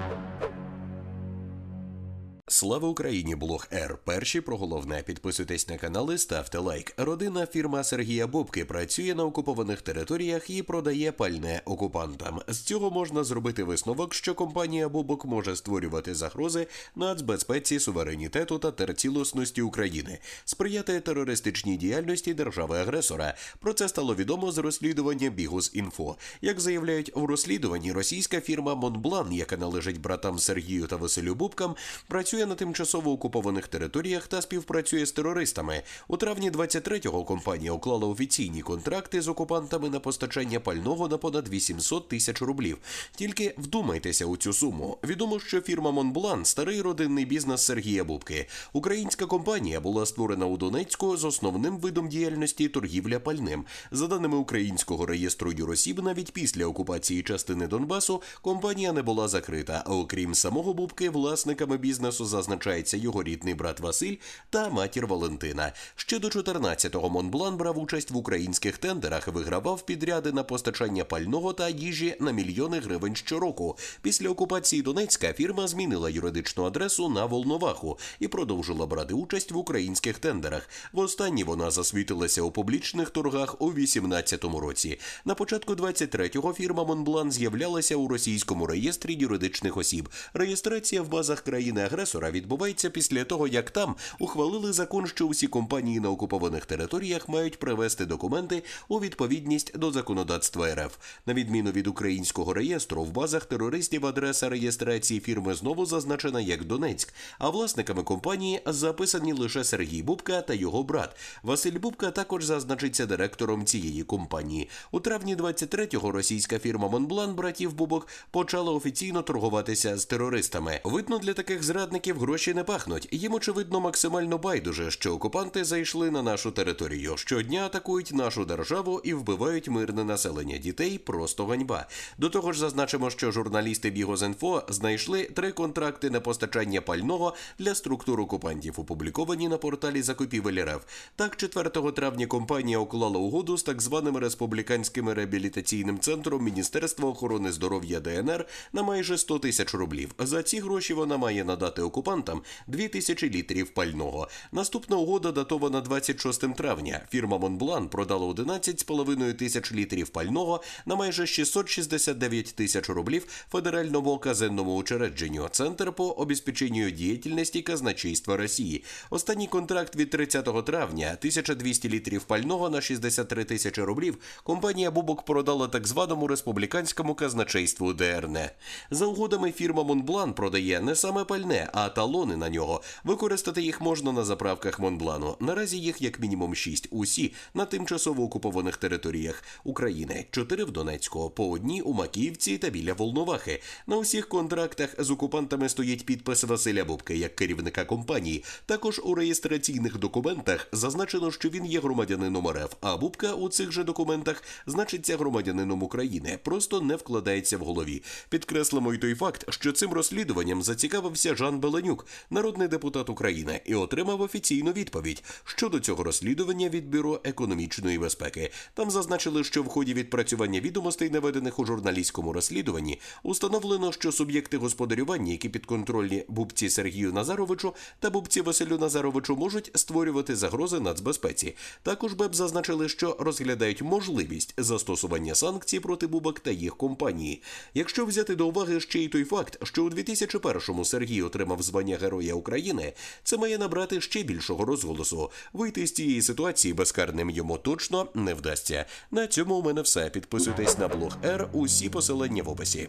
Thank you. Слава Україні! Блог Р. Перші про головне. Підписуйтесь на канали, ставте лайк. Родина фірма Сергія Бобки працює на окупованих територіях і продає пальне окупантам. З цього можна зробити висновок, що компанія Бобок може створювати загрози нацбезпеці, суверенітету та терцілісності України, сприяти терористичній діяльності держави-агресора. Про це стало відомо з розслідування Бігус Інфо. Як заявляють в розслідуванні, російська фірма Монблан, яка належить братам Сергію та Василю Бубкам, працює на тимчасово окупованих територіях та співпрацює з терористами. У травні 23-го компанія уклала офіційні контракти з окупантами на постачання пального на понад 800 тисяч рублів. Тільки вдумайтеся у цю суму. Відомо, що фірма Монблан старий родинний бізнес Сергія Бубки. Українська компанія була створена у Донецьку з основним видом діяльності торгівля пальним. За даними українського реєстру юросіб, навіть після окупації частини Донбасу компанія не була закрита. А окрім самого Бубки, власниками бізнесу зазначається його рідний брат Василь та матір Валентина. Ще до 14-го Монблан брав участь в українських тендерах, вигравав підряди на постачання пального та їжі на мільйони гривень щороку. Після окупації Донецька фірма змінила юридичну адресу на Волноваху і продовжила брати участь в українських тендерах. Востаннє вона засвітилася у публічних торгах у 18-му році. На початку 23-го фірма Монблан з'являлася у російському реєстрі юридичних осіб. Реєстрація в базах країни-агресора відбувається після того, як там ухвалили закон, що усі компанії на окупованих територіях мають привести документи у відповідність до законодавства РФ. На відміну від українського реєстру, в базах терористів адреса реєстрації фірми знову зазначена як Донецьк, а власниками компанії записані лише Сергій Бубка та його брат. Василь Бубка також зазначиться директором цієї компанії. У травні 23-го російська фірма Монблан братів Бубок почала офіційно торгуватися з терористами. Видно, для таких зрадників гроші не пахнуть. Їм очевидно максимально байдуже, що окупанти зайшли на нашу територію. Щодня атакують нашу державу і вбивають мирне населення дітей. Просто ганьба. До того ж, зазначимо, що журналісти Бігозінфо знайшли три контракти на постачання пального для структур окупантів, опубліковані на порталі закупівель РФ. Так, 4 травня компанія уклала угоду з так званим республіканським реабілітаційним центром Міністерства охорони здоров'я ДНР на майже 100 тисяч рублів. За ці гроші вона має надати окупантам 2 тисячі літрів пального. Наступна угода датована 26 травня. Фірма Монблан продала 11,5 тисяч літрів пального на майже 669 тисяч рублів федеральному казенному учреждженню Центр по обезпеченню діяльності казначейства Росії. Останній контракт від 30 травня 1200 літрів пального на 63 тисячі рублів. Компанія Бубок продала так званому республіканському казначейству ДРН. За угодами фірма Монблан продає не саме пальне, а талони на нього. Використати їх можна на заправках Монблану. Наразі їх як мінімум шість. Усі на тимчасово окупованих територіях України. Чотири в Донецьку, по одній у Макіївці та біля Волновахи. На усіх контрактах з окупантами стоїть підпис Василя Бубки як керівника компанії. Також у реєстраційних документах зазначено, що він є громадянином РФ, а Бубка у цих же документах значиться громадянином України. Просто не вкладається в голові. Підкреслимо й той факт, що цим розслідуванням зацікавився Жан Беленюк, народний депутат України, і отримав офіційну відповідь щодо цього розслідування від бюро економічної безпеки. Там зазначили, що в ході відпрацювання відомостей, наведених у журналістському розслідуванні, установлено, що суб'єкти господарювання, які підконтрольні бубці Сергію Назаровичу та бубці Василю Назаровичу, можуть створювати загрози нацбезпеці. Також БЕП зазначили, що розглядають можливість застосування санкцій проти бубок та їх компанії. Якщо взяти до уваги ще й той факт, що у 2001-му Сергій отримав звання Героя України, це має набрати ще більшого розголосу. Вийти з цієї ситуації безкарним йому точно не вдасться. На цьому у мене все. Підписуйтесь на блог Р. Усі посилання в описі.